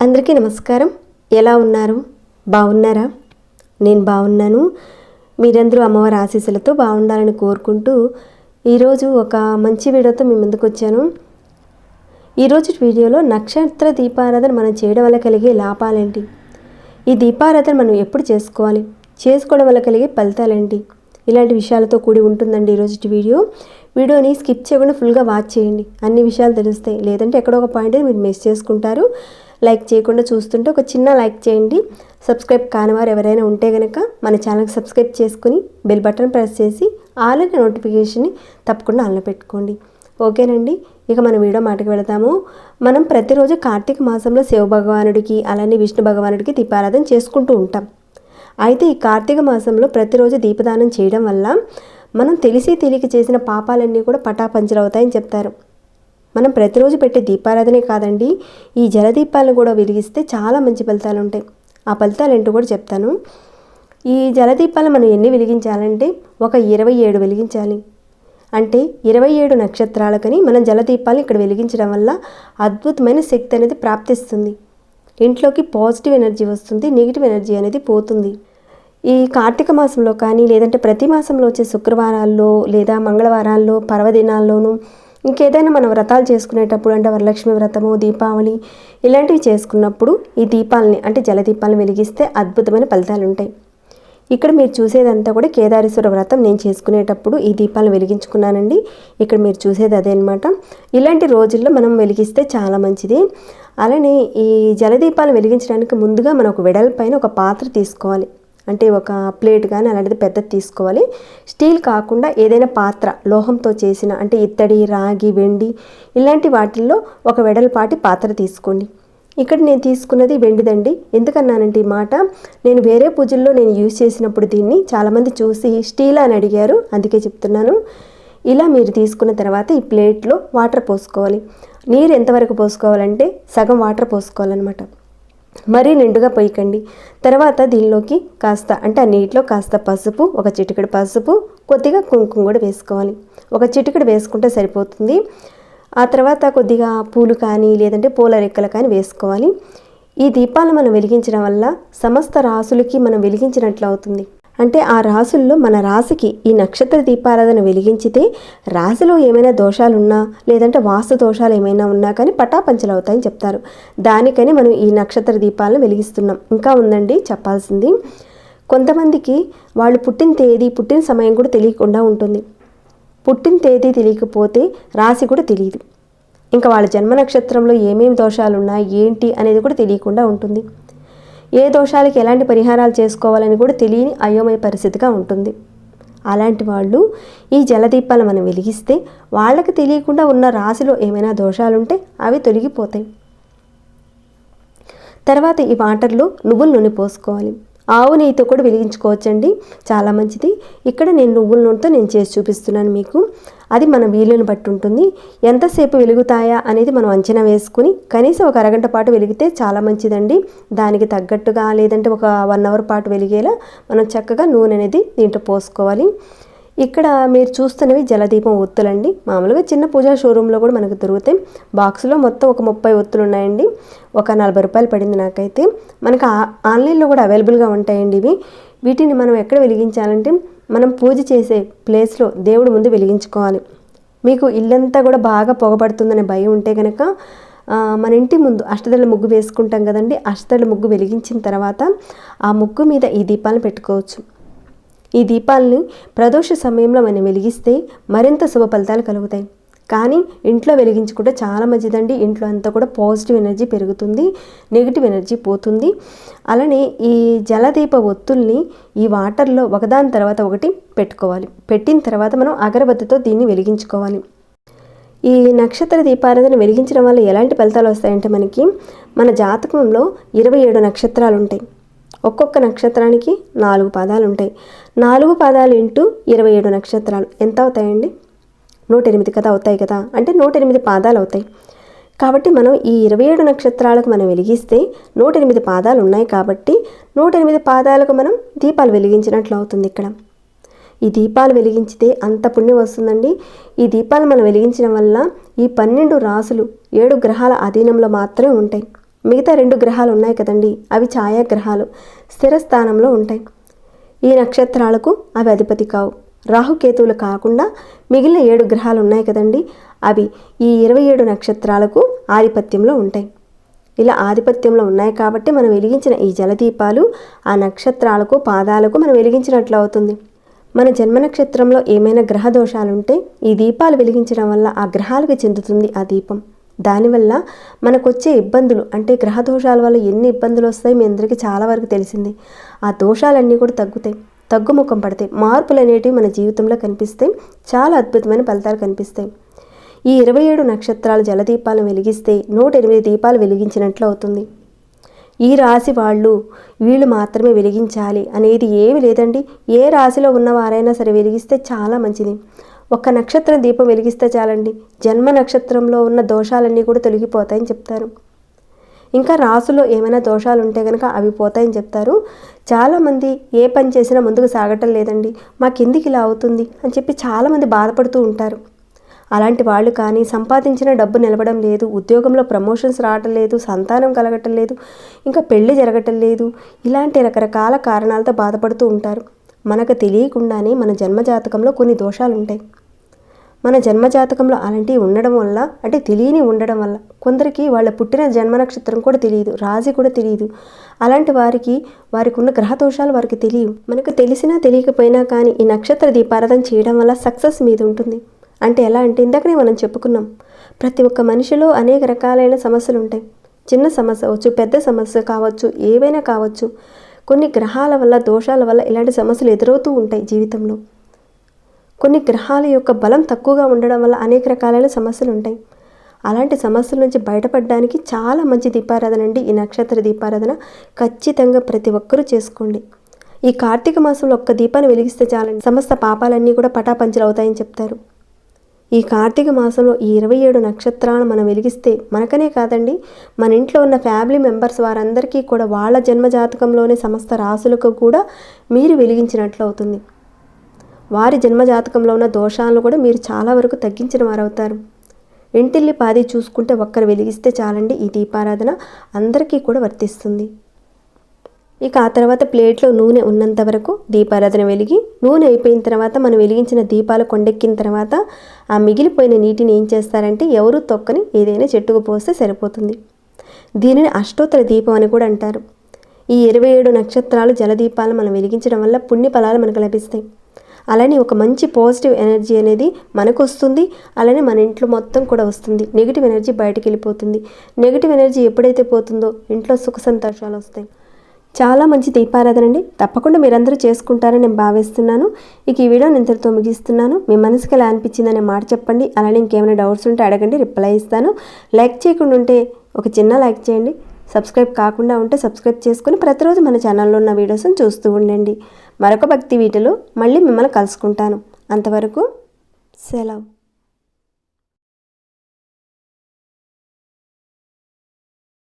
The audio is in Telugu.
అందరికీ నమస్కారం. ఎలా ఉన్నారు? బాగున్నారా నేను బాగున్నాను మీరందరూ అమ్మవారి ఆశీస్సులతో బాగుండాలని కోరుకుంటూ ఈరోజు ఒక మంచి వీడియోతో మీ ముందుకు వచ్చాను. ఈరోజు వీడియోలో నక్షత్ర దీపారాధన మనం చేయడం వల్ల కలిగే లాభాలేంటి? ఈ దీపారాధన మనం ఎప్పుడు చేసుకోవాలి? చేసుకోవడం వల్ల కలిగే ఫలితాలేంటి? ఇలాంటి విషయాలతో కూడి ఉంటుందండి ఈరోజు వీడియో. వీడియోని స్కిప్ చేయకుండా ఫుల్గా వాచ్ చేయండి. అన్ని విషయాలు తెలుస్తాయి. లేదంటే ఎక్కడో ఒక పాయింట్ మీరు మిస్ చేసుకుంటారు. లైక్ చేయకుండా చూస్తుంటే ఒక చిన్న లైక్ చేయండి. సబ్స్క్రైబ్ కానివారు ఎవరైనా ఉంటే కనుక మన ఛానల్కి సబ్స్క్రైబ్ చేసుకుని బెల్ బటన్ ప్రెస్ చేసి ఆల్ అనే నోటిఫికేషన్ని తప్పకుండా ఆన్లో పెట్టుకోండి. ఓకేనండి? ఇక మన వీడియో మాటకి వెళతాము. మనం ప్రతిరోజు కార్తీక మాసంలో శివ భగవానుడికి అలానే విష్ణు భగవానుడికి దీపారాధన చేసుకుంటూ ఉంటాం. అయితే ఈ కార్తీక మాసంలో ప్రతిరోజు దీపదానం చేయడం వల్ల మనం తెలిసి తెలియక చేసిన పాపాలన్నీ కూడా పటాపంచలవుతాయని చెప్తారు. మనం ప్రతిరోజు పెట్టే దీపారాధనే కాదండి ఈ జలదీపాలను కూడా వెలిగిస్తే చాలా మంచి ఫలితాలు ఉంటాయి ఆ ఫలితాలు ఏంటో కూడా చెప్తాను. ఈ జలదీపాలు మనం ఎన్ని వెలిగించాలంటే ఒక ఇరవై ఏడు వెలిగించాలి. అంటే ఇరవై ఏడు నక్షత్రాలకని మనం జలదీపాలను ఇక్కడ వెలిగించడం వల్ల అద్భుతమైన శక్తి అనేది ప్రాప్తిస్తుంది. ఇంట్లోకి పాజిటివ్ ఎనర్జీ వస్తుంది నెగిటివ్ ఎనర్జీ అనేది పోతుంది. ఈ కార్తీక మాసంలో కానీ లేదంటే ప్రతి మాసంలో వచ్చే శుక్రవారాల్లో లేదా మంగళవారాల్లో పర్వదినాల్లోనూ ఇంకేదైనా మనం వ్రతాలు చేసుకునేటప్పుడు అంటే వరలక్ష్మి వ్రతము దీపావళి ఇలాంటివి చేసుకున్నప్పుడు ఈ దీపాలని అంటే జలదీపాలను వెలిగిస్తే అద్భుతమైన ఫలితాలు ఉంటాయి. ఇక్కడ మీరు చూసేదంతా కూడా కేదారేశ్వర వ్రతం నేను చేసుకునేటప్పుడు ఈ దీపాలను వెలిగించుకున్నానండి. ఇక్కడ మీరు చూసేది అదే అనమాట ఇలాంటి రోజుల్లో మనం వెలిగిస్తే చాలా మంచిది. అలానే ఈ జలదీపాలు వెలిగించడానికి ముందుగా మనం ఒక వెడల్పైన ఒక పాత్ర తీసుకోవాలి. అంటే ఒక ప్లేట్ కానీ అలాంటిది పెద్దది తీసుకోవాలి. స్టీల్ కాకుండా ఏదైనా పాత్ర లోహంతో చేసిన అంటే ఇత్తడి రాగి వెండి ఇలాంటి వాటిల్లో ఒక వెడల్పాటి పాత్ర తీసుకోండి. ఇక్కడ నేను తీసుకున్నది వెండిదండి. ఎందుకన్నానంటే ఈ మాట నేను వేరే పూజల్లో నేను యూజ్ చేసినప్పుడు దీన్ని చాలామంది చూసి స్టీల్ అని అడిగారు. అందుకే చెప్తున్నాను. ఇలా మీరు తీసుకున్న తర్వాత ఈ ప్లేట్లో వాటర్ పోసుకోవాలి. నీరు ఎంతవరకు పోసుకోవాలంటే సగం వాటర్ పోసుకోవాలన్నమాట. మరీ నిండుగా పోయకండి తర్వాత దీనిలోకి కాస్త అంటే ఆ నీటిలో కాస్త పసుపు ఒక చిటికెడు పసుపు కొద్దిగా కుంకుమ కూడా వేసుకోవాలి. ఒక చిటికెడు వేసుకుంటే సరిపోతుంది. ఆ తర్వాత కొద్దిగా పూలు కానీ లేదంటే పూల రెక్కలు కానీ వేసుకోవాలి. ఈ దీపాలు మనం వెలిగించడం వల్ల సమస్త రాసులకి మనం వెలిగించినట్లు అవుతుంది. అంటే ఆ రాసుల్లో మన రాశికి ఈ నక్షత్ర దీపారాధన వెలిగించితే రాశిలో ఏమైనా దోషాలు ఉన్నా లేదంటే వాస్తు దోషాలు ఏమైనా ఉన్నా కానీ పటాపంచలు అవుతాయని చెప్తారు. దానికని మనం ఈ నక్షత్ర దీపాలను వెలిగిస్తున్నాం. ఇంకా ఉందండి చెప్పాల్సింది. కొంతమందికి వాళ్ళు పుట్టిన తేదీ పుట్టిన సమయం కూడా తెలియకుండా ఉంటుంది. పుట్టిన తేదీ తెలియకపోతే రాశి కూడా తెలియదు. ఇంకా వాళ్ళ జన్మ నక్షత్రంలో ఏమేమి దోషాలు ఏంటి అనేది కూడా తెలియకుండా ఉంటుంది. ఏ దోషాలకి ఎలాంటి పరిహారాలు చేసుకోవాలని కూడా తెలియని అయోమయ పరిస్థితిగా ఉంటుంది. అలాంటి వాళ్ళు ఈ జలదీపాలు మనం వెలిగిస్తే వాళ్ళకి తెలియకుండా ఉన్న రాశిలో ఏమైనా దోషాలుంటే అవి తొలగిపోతాయి. తర్వాత ఈ వాటర్లో నువ్వుల నూనె పోసుకోవాలి. ఆవు నెయ్యితో కూడా వెలిగించుకోవచ్చండి. చాలా మంచిది. ఇక్కడ నేను నువ్వుల నూనెతో నేను చేసి చూపిస్తున్నాను మీకు. అది మన వీలుని బట్టి ఉంటుంది. ఎంతసేపు వెలుగుతాయా అనేది మనం అంచనా వేసుకుని కనీసం ఒక అరగంట పాటు వెలిగితే చాలా మంచిదండి. దానికి తగ్గట్టుగా లేదంటే ఒక వన్ అవర్ పాటు వెలిగేలా మనం చక్కగా నూనె అనేది దీంట్లో పోసుకోవాలి. ఇక్కడ మీరు చూస్తున్నవి జలదీపం ఒత్తులండి. మామూలుగా చిన్న పూజా షోరూంలో కూడా మనకు దొరుకుతాయి. బాక్స్లో మొత్తం ఒక ముప్పై ఒత్తులు ఉన్నాయండి. ఒక నలభై రూపాయలు పడింది నాకైతే. మనకు ఆన్లైన్లో కూడా అవైలబుల్గా ఉంటాయండి ఇవి. వీటిని మనం ఎక్కడ వెలిగించాలంటే మనం పూజ చేసే ప్లేస్లో దేవుడు ముందు వెలిగించుకోవాలి. మీకు ఇల్లంతా కూడా బాగా పొగబడుతుందనే భయం ఉంటే కనుక మన ఇంటి ముందు అష్టదళ ముగ్గు వేసుకుంటాం కదండి. అష్టదళ ముగ్గు వెలిగించిన తర్వాత ఆ ముగ్గు మీద ఈ దీపాలను పెట్టుకోవచ్చు. ఈ దీపాలని ప్రదోష సమయంలో మనం వెలిగిస్తే మరింత శుభ ఫలితాలు కలుగుతాయి. కానీ ఇంట్లో వెలిగించుకుంటే చాలా మంచిదండి. ఇంట్లో అంతా కూడా పాజిటివ్ ఎనర్జీ పెరుగుతుంది నెగిటివ్ ఎనర్జీ పోతుంది. అలానే ఈ జలదీప ఒత్తుల్ని ఈ వాటర్లో ఒకదాని తర్వాత ఒకటి పెట్టుకోవాలి. పెట్టిన తర్వాత మనం అగరబత్తితో దీన్ని వెలిగించుకోవాలి. ఈ నక్షత్ర దీపారాధన వెలిగించడం వల్ల ఎలాంటి ఫలితాలు వస్తాయంటే మనకి మన జాతకంలో ఇరవై ఏడు నక్షత్రాలు ఉంటాయి ఒక్కొక్క నక్షత్రానికి నాలుగు పాదాలు ఉంటాయి నాలుగు పాదాలు ఇంటూ ఇరవై ఏడు నక్షత్రాలు. ఎంత అవుతాయండి? నూట ఎనిమిది కదా అవుతాయి కదా? అంటే నూట ఎనిమిది పాదాలు అవుతాయి. కాబట్టి మనం ఈ ఇరవై ఏడు నక్షత్రాలకు మనం వెలిగిస్తే నూట ఎనిమిది పాదాలు ఉన్నాయి కాబట్టి నూట ఎనిమిది పాదాలకు మనం దీపాలు వెలిగించినట్లు అవుతుంది ఇక్కడ. ఈ దీపాలు వెలిగించితే అంత పుణ్యం వస్తుందండి. ఈ దీపాలు మనం వెలిగించడం వల్ల ఈ పన్నెండు రాసులు ఏడు గ్రహాల అధీనంలో మాత్రమే ఉంటాయి. మిగతా రెండు గ్రహాలు ఉన్నాయి కదండి. అవి ఛాయాగ్రహాలు. స్థిర స్థానంలో ఉంటాయి. ఈ నక్షత్రాలకు అవి అధిపతి కావు. రాహుకేతువులు కాకుండా మిగిలిన ఏడు గ్రహాలు ఉన్నాయి కదండి. అవి ఈ ఇరవై ఏడు నక్షత్రాలకు ఆధిపత్యంలో ఉంటాయి. ఇలా ఆధిపత్యంలో ఉన్నాయి కాబట్టి మనం వెలిగించిన ఈ జలదీపాలు ఆ నక్షత్రాలకు పాదాలకు మనం వెలిగించినట్లు అవుతుంది. మన జన్మ నక్షత్రంలో ఏమైనా గ్రహ దోషాలుంటే ఈ దీపాలు వెలిగించడం వల్ల ఆ గ్రహాలకు చెందుతుంది ఆ దీపం. దానివల్ల మనకు వచ్చే ఇబ్బందులు అంటే గ్రహ దోషాల వల్ల ఎన్ని ఇబ్బందులు వస్తాయి మీ అందరికీ చాలా వరకు తెలిసింది. ఆ దోషాలన్నీ కూడా తగ్గుతాయి తగ్గుముఖం పడతాయి. మార్పులు అనేటివి మన జీవితంలో కనిపిస్తాయి చాలా అద్భుతమైన ఫలితాలు కనిపిస్తాయి. ఈ ఇరవై ఏడు నక్షత్రాలు జలదీపాలను వెలిగిస్తే నూట ఎనిమిది దీపాలు వెలిగించినట్లు అవుతుంది. ఈ రాశి వాళ్ళు వీళ్ళు మాత్రమే వెలిగించాలి అనేది ఏమి లేదండి. ఏ రాశిలో ఉన్నవారైనా సరే వెలిగిస్తే చాలా మంచిది. ఒక్క నక్షత్రం దీపం వెలిగిస్తే చాలండి. జన్మ నక్షత్రంలో ఉన్న దోషాలన్నీ కూడా తొలగిపోతాయని చెప్తారు. ఇంకా రాసులో ఏమైనా దోషాలు ఉంటే కనుక అవి పోతాయని చెప్తారు. చాలామంది ఏ పని చేసినా ముందుకు సాగటం లేదండి. కిందికి ఇలా అవుతుంది అని చెప్పి చాలామంది బాధపడుతూ ఉంటారు. అలాంటి వాళ్ళు కానీ సంపాదించిన డబ్బు నిలబడం లేదు. ఉద్యోగంలో ప్రమోషన్స్ రావటం లేదు. సంతానం కలగటం లేదు. ఇంకా పెళ్ళి జరగటం లేదు. ఇలాంటి రకరకాల కారణాలతో బాధపడుతూ ఉంటారు. మనకు తెలియకుండానే మన జన్మజాతకంలో కొన్ని దోషాలు ఉంటాయి మన జన్మజాతకంలో అలాంటివి ఉండడం వల్ల అంటే తెలియని ఉండడం వల్ల కొందరికి వాళ్ళ పుట్టిన జన్మ నక్షత్రం కూడా తెలియదు రాజి కూడా తెలియదు. అలాంటి వారికి వారికి ఉన్న గ్రహ దోషాలు వారికి తెలియవు. మనకు తెలిసినా తెలియకపోయినా కానీ ఈ నక్షత్ర దీపారాధన చేయడం వల్ల సక్సెస్ మీద ఉంటుంది. అంటే ఎలా అంటే ఇందాకనే మనం చెప్పుకున్నాం ప్రతి ఒక్క మనిషిలో అనేక రకాలైన సమస్యలు ఉంటాయి చిన్న సమస్య అవచ్చు పెద్ద సమస్య కావచ్చు ఏవైనా కావచ్చు. కొన్ని గ్రహాల వల్ల దోషాల వల్ల ఇలాంటి సమస్యలు ఎదురవుతూ ఉంటాయి జీవితంలో. కొన్ని గ్రహాల యొక్క బలం తక్కువగా ఉండడం వల్ల అనేక రకాలైన సమస్యలు ఉంటాయి. అలాంటి సమస్యల నుంచి బయటపడడానికి చాలా మంచి దీపారాధన అండి. ఈ నక్షత్ర దీపారాధన ఖచ్చితంగా ప్రతి ఒక్కరూ చేసుకోండి. ఈ కార్తీక మాసంలో ఒక్క దీపాన్ని వెలిగిస్తే చాలండి. సమస్త పాపాలన్నీ కూడా పటాపంచలు అవుతాయని చెప్తారు. ఈ కార్తీక మాసంలో ఈ ఇరవై ఏడు నక్షత్రాలను మనం వెలిగిస్తే మనకనే కాదండి మన ఇంట్లో ఉన్న ఫ్యామిలీ మెంబర్స్ వారందరికీ కూడా వాళ్ళ జన్మజాతకంలోనే సమస్త రాసులకు కూడా మీరు వెలిగించినట్లు అవుతుంది. వారి జన్మజాతకంలో ఉన్న దోషాలను కూడా మీరు చాలా వరకు తగ్గించిన వారవుతారు. ఇంటిల్లి పాది చూసుకుంటే ఒక్కరు వెలిగిస్తే చాలండి ఈ దీపారాధన అందరికీ కూడా వర్తిస్తుంది. ఇక ఆ తర్వాత ప్లేట్లో నూనె ఉన్నంత వరకు దీపారాధన వెలిగి నూనె అయిపోయిన తర్వాత మనం వెలిగించిన దీపాలు కొండెక్కిన తర్వాత ఆ మిగిలిపోయిన నీటిని ఏం చేస్తారంటే ఎవరు తొక్కని ఏదైనా చెట్టుకు పోస్తే సరిపోతుంది. దీనిని అష్టోత్తర దీపం అని కూడా అంటారు. ఈ ఇరవై ఏడు నక్షత్రాలు జలదీపాలు మనం వెలిగించడం వల్ల పుణ్య ఫలాలు మనకు లభిస్తాయి. అలానే ఒక మంచి పాజిటివ్ ఎనర్జీ అనేది మనకు వస్తుంది అలానే మన ఇంట్లో మొత్తం కూడా వస్తుంది. నెగిటివ్ ఎనర్జీ బయటకు వెళ్ళిపోతుంది. నెగిటివ్ ఎనర్జీ ఎప్పుడైతే పోతుందో ఇంట్లో సుఖ సంతోషాలు వస్తాయి. చాలా మంచి దీపారాధన అండి తప్పకుండా మీరందరూ చేసుకుంటారని నేను భావిస్తున్నాను. ఇక ఈ వీడియో ఇంతటితో ముగిస్తున్నాను. మీ మనసుకి ఎలా అనిపించిందనే మాట చెప్పండి. అలానే ఇంకేమైనా డౌట్స్ ఉంటే అడగండి రిప్లై ఇస్తాను. లైక్ చేయకుండా ఉంటే ఒక చిన్న లైక్ చేయండి. సబ్స్క్రైబ్ కాకుండా ఉంటే సబ్స్క్రైబ్ చేసుకుని ప్రతిరోజు మన ఛానల్లో ఉన్న వీడియోస్ని చూస్తూ ఉండండి. మరొక భక్తి వీటిలో మళ్ళీ మిమ్మల్ని కలుసుకుంటాను. అంతవరకు సెలవు.